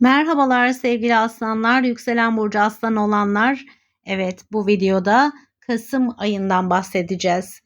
Merhabalar sevgili aslanlar, yükselen burcu aslan olanlar. Evet bu videoda Kasım ayından bahsedeceğiz.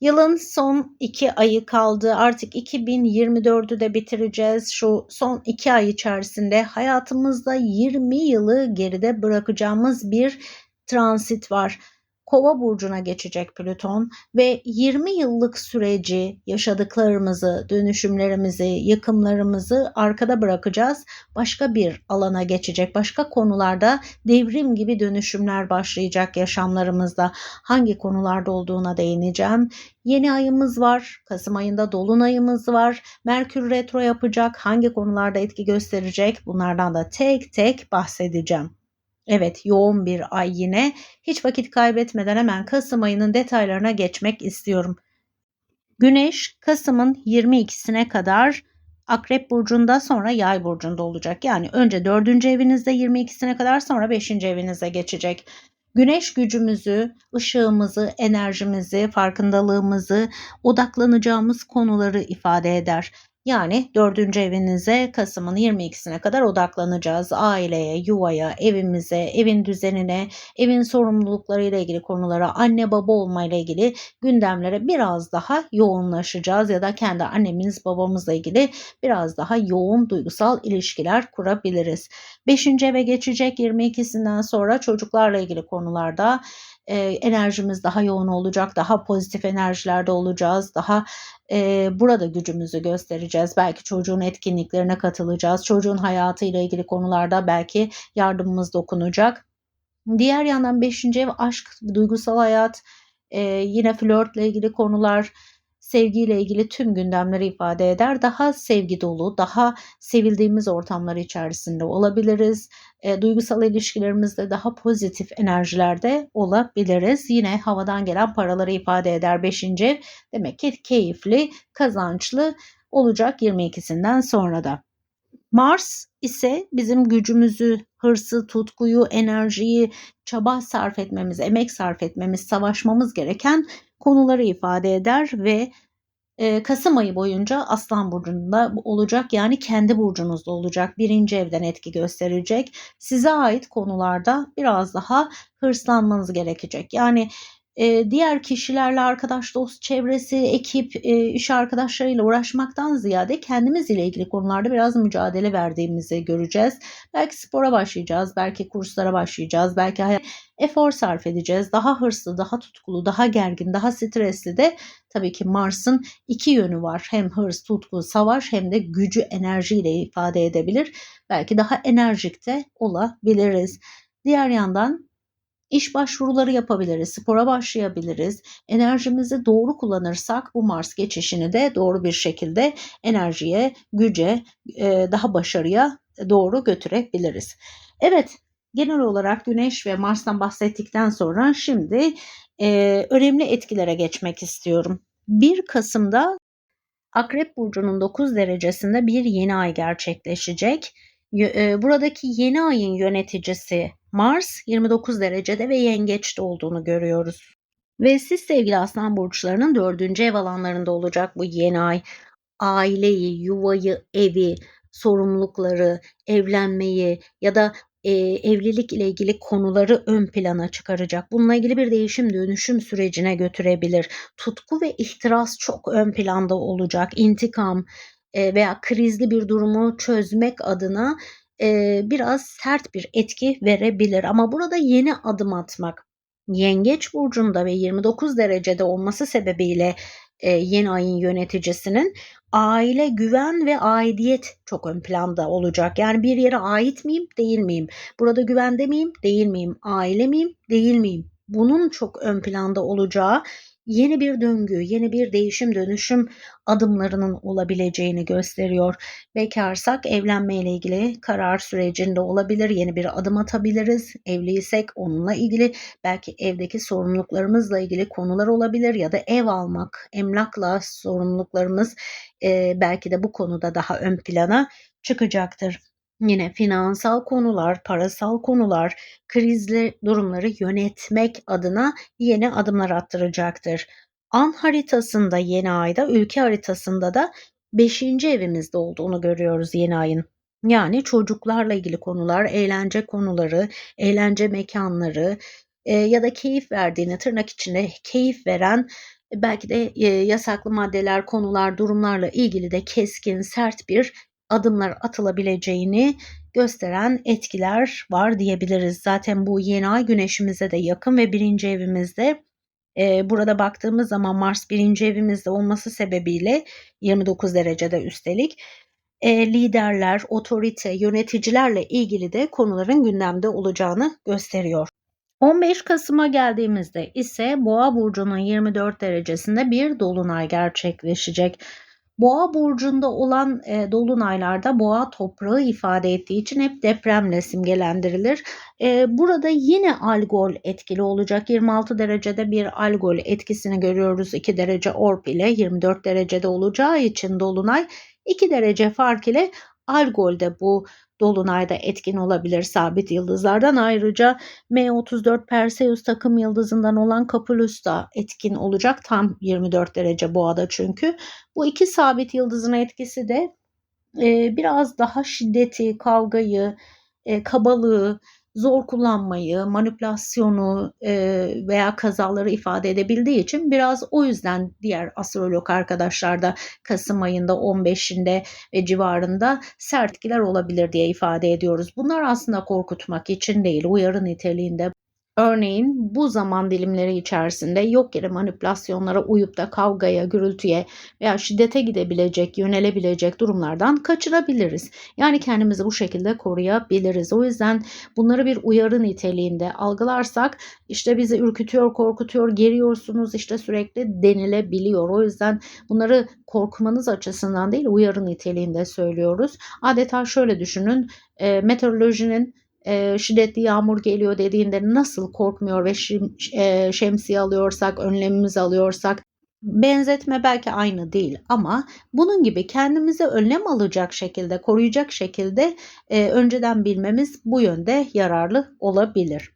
Yılın son iki ayı kaldı. Artık 2024'ü de bitireceğiz. Şu son iki ay içerisinde hayatımızda 20 yılı geride bırakacağımız bir transit var. Kova burcuna geçecek Plüton ve 20 yıllık süreci, yaşadıklarımızı, dönüşümlerimizi, yıkımlarımızı arkada bırakacağız. Başka bir alana geçecek. Başka konularda devrim gibi dönüşümler başlayacak yaşamlarımızda. Hangi konularda olduğuna değineceğim. Yeni ayımız var. Kasım ayında dolunayımız var. Merkür retro yapacak. Hangi konularda etki gösterecek? Bunlardan da tek tek bahsedeceğim. Evet yoğun bir ay yine. Hiç vakit kaybetmeden hemen Kasım ayının detaylarına geçmek istiyorum. Güneş Kasım'ın 22'sine kadar Akrep burcunda sonra Yay burcunda olacak. Yani önce 4. evinizde 22'sine kadar sonra 5. evinize geçecek. Güneş gücümüzü, ışığımızı, enerjimizi, farkındalığımızı, odaklanacağımız konuları ifade eder. Yani dördüncü evinize Kasım'ın 22'sine kadar odaklanacağız. Aileye, yuvaya, evimize, evin düzenine, evin sorumluluklarıyla ilgili konulara, anne baba olma ile ilgili gündemlere biraz daha yoğunlaşacağız ya da kendi annemiz babamızla ilgili biraz daha yoğun duygusal ilişkiler kurabiliriz. Beşinci eve geçecek 22'sinden sonra çocuklarla ilgili konularda e, enerjimiz daha yoğun olacak, daha pozitif enerjilerde olacağız, daha e, burada gücümüzü göstereceğiz. Belki çocuğun etkinliklerine katılacağız, çocuğun hayatıyla ilgili konularda belki yardımımız dokunacak. Diğer yandan 5. ev aşk, duygusal hayat, e, yine flörtle ilgili konular, sevgiyle ilgili tüm gündemleri ifade eder. Daha sevgi dolu, daha sevildiğimiz ortamlar içerisinde olabiliriz. E, duygusal ilişkilerimizde daha pozitif enerjilerde olabiliriz. Yine havadan gelen paraları ifade eder 5. ev. Demek ki keyifli, kazançlı olacak 22'sinden sonra da. Mars ise bizim gücümüzü, hırsı, tutkuyu, enerjiyi, çaba sarf etmemiz, emek sarf etmemiz, savaşmamız gereken konuları ifade eder ve Kasım ayı boyunca Aslan Burcu'nda olacak yani kendi burcunuzda olacak birinci evden etki gösterecek. Size ait konularda biraz daha hırslanmanız gerekecek. Yani e, diğer kişilerle arkadaş, dost çevresi, ekip, e, iş arkadaşlarıyla uğraşmaktan ziyade kendimiz ile ilgili konularda biraz mücadele verdiğimizi göreceğiz. Belki spora başlayacağız, belki kurslara başlayacağız, belki efor sarf edeceğiz. Daha hırslı, daha tutkulu, daha gergin, daha stresli de tabii ki Mars'ın iki yönü var. Hem hırs, tutku, savaş hem de gücü enerjiyle ifade edebilir. Belki daha enerjik de olabiliriz. Diğer yandan İş başvuruları yapabiliriz, spora başlayabiliriz. Enerjimizi doğru kullanırsak bu Mars geçişini de doğru bir şekilde enerjiye, güce, e, daha başarıya doğru götürebiliriz. Evet, genel olarak Güneş ve Mars'tan bahsettikten sonra şimdi e, önemli etkilere geçmek istiyorum. 1 Kasım'da Akrep Burcu'nun 9 derecesinde bir yeni ay gerçekleşecek. E, buradaki yeni ayın yöneticisi Mars 29 derecede ve yengeçte olduğunu görüyoruz. Ve siz sevgili aslan burçlarının dördüncü ev alanlarında olacak bu yeni ay. Aileyi, yuvayı, evi, sorumlulukları, evlenmeyi ya da e, evlilik ile ilgili konuları ön plana çıkaracak. Bununla ilgili bir değişim dönüşüm sürecine götürebilir. Tutku ve ihtiras çok ön planda olacak. İntikam e, veya krizli bir durumu çözmek adına e, biraz sert bir etki verebilir. Ama burada yeni adım atmak Yengeç burcunda ve 29 derecede olması sebebiyle e, yeni ayın yöneticisinin aile, güven ve aidiyet çok ön planda olacak. Yani bir yere ait miyim, değil miyim? Burada güvende miyim, değil miyim? Aile miyim, değil miyim? Bunun çok ön planda olacağı yeni bir döngü, yeni bir değişim dönüşüm adımlarının olabileceğini gösteriyor. Bekarsak evlenme ile ilgili karar sürecinde olabilir, yeni bir adım atabiliriz. Evliysek onunla ilgili belki evdeki sorumluluklarımızla ilgili konular olabilir ya da ev almak, emlakla sorumluluklarımız e, belki de bu konuda daha ön plana çıkacaktır. Yine finansal konular, parasal konular, krizli durumları yönetmek adına yeni adımlar attıracaktır. An haritasında yeni ayda, ülke haritasında da 5. evimizde olduğunu görüyoruz yeni ayın. Yani çocuklarla ilgili konular, eğlence konuları, eğlence mekanları e, ya da keyif verdiğini tırnak içinde keyif veren belki de e, yasaklı maddeler, konular, durumlarla ilgili de keskin, sert bir adımlar atılabileceğini gösteren etkiler var diyebiliriz. Zaten bu yeni ay güneşimize de yakın ve birinci evimizde e, burada baktığımız zaman Mars birinci evimizde olması sebebiyle 29 derecede üstelik e, liderler, otorite, yöneticilerle ilgili de konuların gündemde olacağını gösteriyor. 15 Kasım'a geldiğimizde ise Boğa burcunun 24 derecesinde bir dolunay gerçekleşecek. Boğa burcunda olan e, dolunaylarda boğa toprağı ifade ettiği için hep depremle simgelendirilir. E, burada yine algol etkili olacak. 26 derecede bir algol etkisini görüyoruz. 2 derece orp ile 24 derecede olacağı için dolunay 2 derece fark ile algolde bu Dolunayda etkin olabilir sabit yıldızlardan. Ayrıca M34 Perseus takım yıldızından olan Kapulus da etkin olacak. Tam 24 derece boğada çünkü. Bu iki sabit yıldızın etkisi de e, biraz daha şiddeti, kavgayı, e, kabalığı, zor kullanmayı, manipülasyonu e, veya kazaları ifade edebildiği için biraz o yüzden diğer astrolog arkadaşlar da Kasım ayında 15'inde ve civarında sertkiler olabilir diye ifade ediyoruz. Bunlar aslında korkutmak için değil, uyarı niteliğinde Örneğin bu zaman dilimleri içerisinde yok yere manipülasyonlara uyup da kavgaya, gürültüye veya şiddete gidebilecek, yönelebilecek durumlardan kaçırabiliriz. Yani kendimizi bu şekilde koruyabiliriz. O yüzden bunları bir uyarı niteliğinde algılarsak işte bizi ürkütüyor, korkutuyor, geriyorsunuz işte sürekli denilebiliyor. O yüzden bunları korkmanız açısından değil uyarı niteliğinde söylüyoruz. Adeta şöyle düşünün e, meteorolojinin e, şiddetli yağmur geliyor dediğinde nasıl korkmuyor ve şim, e, şemsiye alıyorsak, önlemimizi alıyorsak benzetme belki aynı değil ama bunun gibi kendimize önlem alacak şekilde, koruyacak şekilde e, önceden bilmemiz bu yönde yararlı olabilir.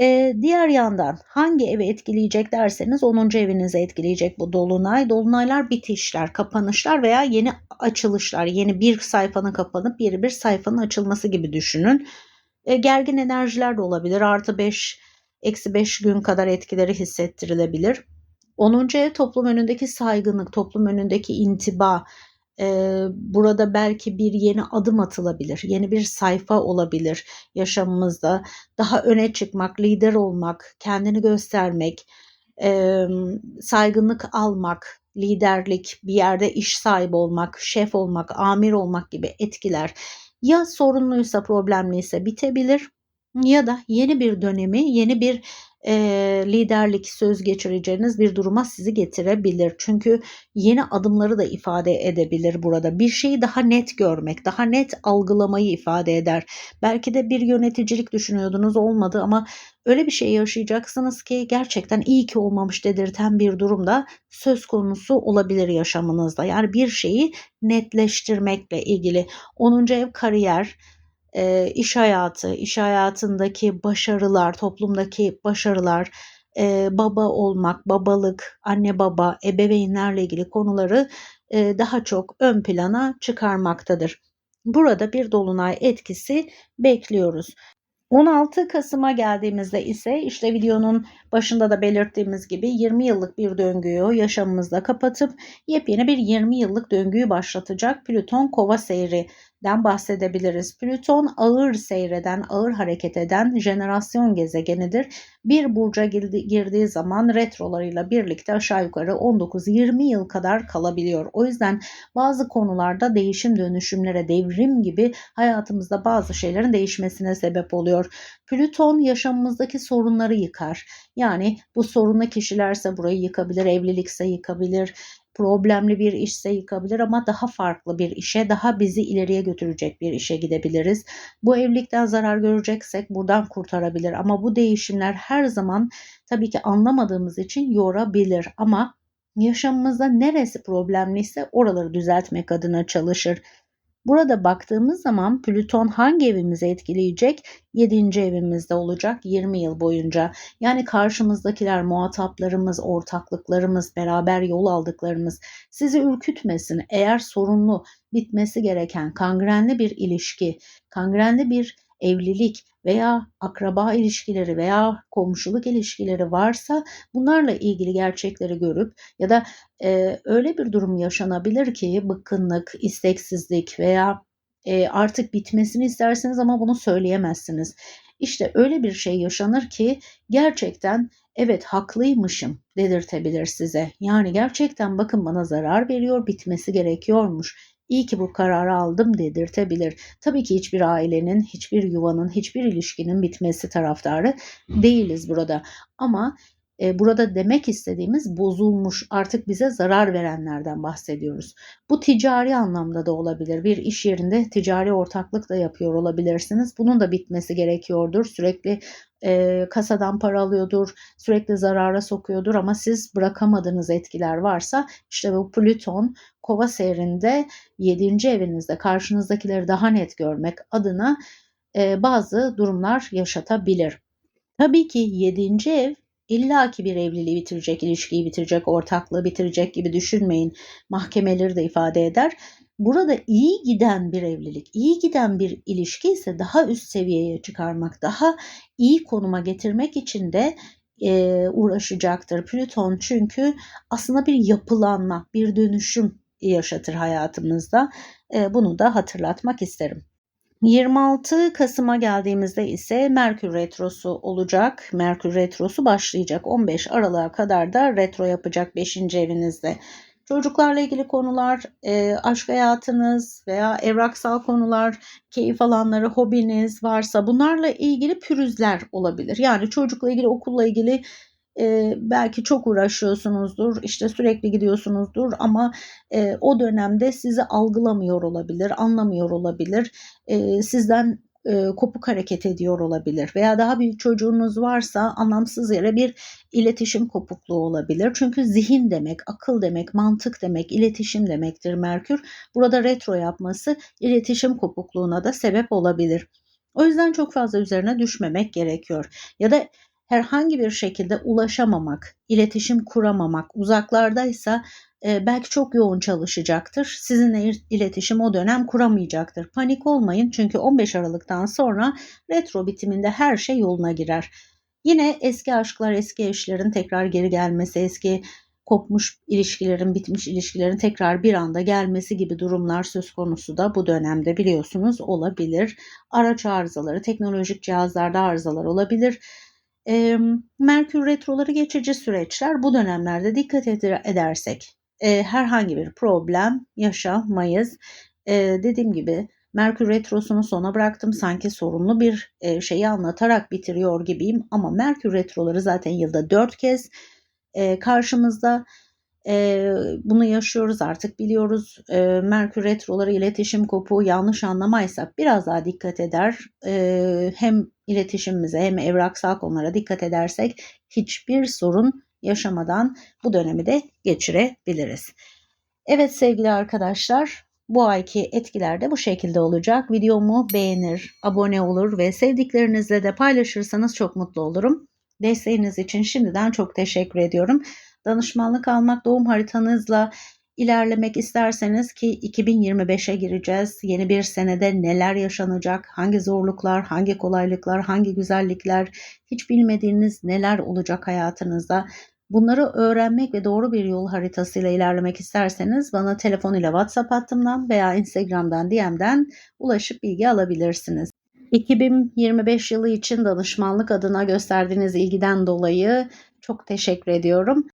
Ee, diğer yandan hangi evi etkileyecek derseniz 10. evinizi etkileyecek bu dolunay. Dolunaylar bitişler, kapanışlar veya yeni açılışlar. Yeni bir sayfanın kapanıp yeni bir sayfanın açılması gibi düşünün. E, gergin enerjiler de olabilir. Artı 5, eksi 5 gün kadar etkileri hissettirilebilir. 10. ev toplum önündeki saygınlık, toplum önündeki intiba, e, burada belki bir yeni adım atılabilir, yeni bir sayfa olabilir yaşamımızda. Daha öne çıkmak, lider olmak, kendini göstermek, e, saygınlık almak, liderlik, bir yerde iş sahibi olmak, şef olmak, amir olmak gibi etkiler ya sorunluysa, problemliyse bitebilir ya da yeni bir dönemi, yeni bir e, liderlik söz geçireceğiniz bir duruma sizi getirebilir. Çünkü yeni adımları da ifade edebilir burada. Bir şeyi daha net görmek, daha net algılamayı ifade eder. Belki de bir yöneticilik düşünüyordunuz olmadı ama öyle bir şey yaşayacaksınız ki gerçekten iyi ki olmamış dedirten bir durumda söz konusu olabilir yaşamınızda. Yani bir şeyi netleştirmekle ilgili 10. ev kariyer, e, iş hayatı, iş hayatındaki başarılar, toplumdaki başarılar, e, baba olmak, babalık, anne baba, ebeveynlerle ilgili konuları e, daha çok ön plana çıkarmaktadır. Burada bir dolunay etkisi bekliyoruz. 16 Kasım'a geldiğimizde ise işte videonun başında da belirttiğimiz gibi 20 yıllık bir döngüyü yaşamımızda kapatıp yepyeni bir 20 yıllık döngüyü başlatacak Plüton Kova seyri den bahsedebiliriz. Plüton ağır seyreden, ağır hareket eden jenerasyon gezegenidir. Bir burca girdiği zaman retrolarıyla birlikte aşağı yukarı 19-20 yıl kadar kalabiliyor. O yüzden bazı konularda değişim dönüşümlere, devrim gibi hayatımızda bazı şeylerin değişmesine sebep oluyor. Plüton yaşamımızdaki sorunları yıkar. Yani bu sorunlu kişilerse burayı yıkabilir, evlilikse yıkabilir, problemli bir işse yıkabilir ama daha farklı bir işe, daha bizi ileriye götürecek bir işe gidebiliriz. Bu evlilikten zarar göreceksek buradan kurtarabilir ama bu değişimler her zaman tabii ki anlamadığımız için yorabilir ama yaşamımızda neresi problemliyse oraları düzeltmek adına çalışır. Burada baktığımız zaman Plüton hangi evimizi etkileyecek? 7. evimizde olacak 20 yıl boyunca. Yani karşımızdakiler, muhataplarımız, ortaklıklarımız, beraber yol aldıklarımız sizi ürkütmesin. Eğer sorunlu, bitmesi gereken kangrenli bir ilişki, kangrenli bir evlilik veya akraba ilişkileri veya komşuluk ilişkileri varsa bunlarla ilgili gerçekleri görüp ya da e, öyle bir durum yaşanabilir ki bıkkınlık, isteksizlik veya e, artık bitmesini istersiniz ama bunu söyleyemezsiniz. İşte öyle bir şey yaşanır ki gerçekten evet haklıymışım dedirtebilir size. Yani gerçekten bakın bana zarar veriyor, bitmesi gerekiyormuş iyi ki bu kararı aldım dedirtebilir. Tabii ki hiçbir ailenin, hiçbir yuvanın, hiçbir ilişkinin bitmesi taraftarı değiliz burada. Ama e, burada demek istediğimiz bozulmuş, artık bize zarar verenlerden bahsediyoruz. Bu ticari anlamda da olabilir. Bir iş yerinde ticari ortaklık da yapıyor olabilirsiniz. Bunun da bitmesi gerekiyordur. Sürekli e, kasadan para alıyordur, sürekli zarara sokuyordur ama siz bırakamadığınız etkiler varsa işte bu Plüton kova seyrinde 7. evinizde karşınızdakileri daha net görmek adına e, bazı durumlar yaşatabilir. Tabii ki 7. ev illaki bir evliliği bitirecek, ilişkiyi bitirecek, ortaklığı bitirecek gibi düşünmeyin. Mahkemeleri de ifade eder. Burada iyi giden bir evlilik, iyi giden bir ilişki ise daha üst seviyeye çıkarmak, daha iyi konuma getirmek için de e, uğraşacaktır. Plüton çünkü aslında bir yapılanma, bir dönüşüm yaşatır hayatımızda. E, bunu da hatırlatmak isterim. 26 Kasım'a geldiğimizde ise Merkür Retrosu olacak. Merkür Retrosu başlayacak. 15 Aralık'a kadar da retro yapacak 5. evinizde. Çocuklarla ilgili konular, e, aşk hayatınız veya evraksal konular, keyif alanları, hobiniz varsa bunlarla ilgili pürüzler olabilir. Yani çocukla ilgili, okulla ilgili e, belki çok uğraşıyorsunuzdur, işte sürekli gidiyorsunuzdur ama e, o dönemde sizi algılamıyor olabilir, anlamıyor olabilir, sizden e, kopuk hareket ediyor olabilir veya daha büyük çocuğunuz varsa anlamsız yere bir iletişim kopukluğu olabilir. Çünkü zihin demek, akıl demek, mantık demek, iletişim demektir Merkür. Burada retro yapması iletişim kopukluğuna da sebep olabilir. O yüzden çok fazla üzerine düşmemek gerekiyor. Ya da herhangi bir şekilde ulaşamamak, iletişim kuramamak, uzaklardaysa belki çok yoğun çalışacaktır. Sizinle iletişim o dönem kuramayacaktır. Panik olmayın çünkü 15 Aralık'tan sonra retro bitiminde her şey yoluna girer. Yine eski aşklar, eski eşlerin tekrar geri gelmesi, eski kopmuş ilişkilerin, bitmiş ilişkilerin tekrar bir anda gelmesi gibi durumlar söz konusu da bu dönemde biliyorsunuz olabilir. Araç arızaları, teknolojik cihazlarda arızalar olabilir. E, Merkür retroları geçici süreçler. Bu dönemlerde dikkat edersek e, herhangi bir problem yaşamayız. E, dediğim gibi Merkür Retrosu'nu sona bıraktım. Sanki sorunlu bir e, şeyi anlatarak bitiriyor gibiyim. Ama Merkür Retroları zaten yılda dört kez e, karşımızda. E, bunu yaşıyoruz artık biliyoruz. E, Merkür Retroları iletişim kopuğu yanlış anlamaysak biraz daha dikkat eder. E, hem iletişimimize hem evraksal konulara dikkat edersek hiçbir sorun yaşamadan bu dönemi de geçirebiliriz. Evet sevgili arkadaşlar bu ayki etkiler de bu şekilde olacak. Videomu beğenir, abone olur ve sevdiklerinizle de paylaşırsanız çok mutlu olurum. Desteğiniz için şimdiden çok teşekkür ediyorum. Danışmanlık almak doğum haritanızla ilerlemek isterseniz ki 2025'e gireceğiz. Yeni bir senede neler yaşanacak, hangi zorluklar, hangi kolaylıklar, hangi güzellikler, hiç bilmediğiniz neler olacak hayatınızda. Bunları öğrenmek ve doğru bir yol haritasıyla ilerlemek isterseniz bana telefon ile WhatsApp hattımdan veya Instagram'dan DM'den ulaşıp bilgi alabilirsiniz. 2025 yılı için danışmanlık adına gösterdiğiniz ilgiden dolayı çok teşekkür ediyorum.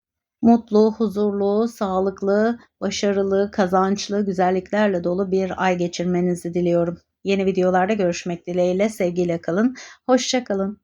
Mutlu, huzurlu, sağlıklı, başarılı, kazançlı, güzelliklerle dolu bir ay geçirmenizi diliyorum. Yeni videolarda görüşmek dileğiyle sevgiyle kalın. Hoşçakalın.